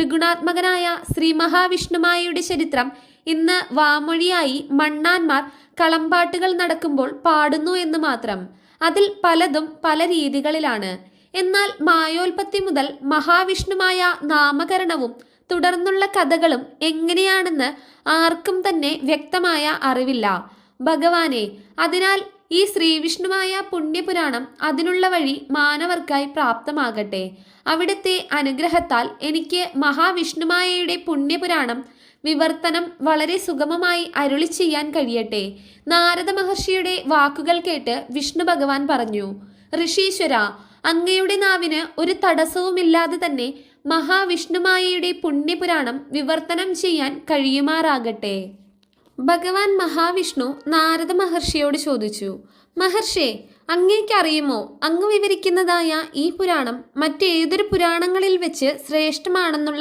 ത്രിഗുണാത്മകനായ ശ്രീ മഹാവിഷ്ണുമായയുടെ ചരിത്രം ഇന്ന് വാമൊഴിയായി മണ്ണാന്മാർ കളമ്പാട്ടുകൾ നടക്കുമ്പോൾ പാടുന്നു എന്ന് മാത്രം. അതിൽ പലതും പല രീതികളിലാണ്. എന്നാൽ മായോൽപത്തി മുതൽ മഹാവിഷ്ണുമായ നാമകരണവും തുടർന്നുള്ള കഥകളും എങ്ങനെയാണെന്ന് ആർക്കും തന്നെ വ്യക്തമായ അറിവില്ല. ഭഗവാനെ അതിനാൽ ഈ ശ്രീവിഷ്ണുവായ പുണ്യപുരാണം അതിനുള്ള വഴി മാനവർക്കായി പ്രാപ്തമാകട്ടെ. അവിടുത്തെ അനുഗ്രഹത്താൽ എനിക്ക് മഹാവിഷ്ണുമായയുടെ പുണ്യപുരാണം വിവർത്തനം വളരെ സുഗമമായി അരുളി ചെയ്യാൻ കഴിയട്ടെ. നാരദ മഹർഷിയുടെ വാക്കുകൾ കേട്ട് വിഷ്ണു ഭഗവാൻ പറഞ്ഞു ഋഷീശ്വര അങ്ങയുടെ നാവിന് ഒരു തടസ്സവുമില്ലാതെ തന്നെ മഹാവിഷ്ണുമായയുടെ പുണ്യപുരാണം വിവർത്തനം ചെയ്യാൻ കഴിയുമാറാകട്ടെ. ഭഗവാൻ മഹാവിഷ്ണു നാരദ മഹർഷിയോട് ചോദിച്ചു മഹർഷേ അങ്ങേക്കറിയുമോ? അങ്ങ് വിവരിക്കുന്നതായ ഈ പുരാണം മറ്റേതൊരു പുരാണങ്ങളിൽ വെച്ച് ശ്രേഷ്ഠമാണെന്നുള്ള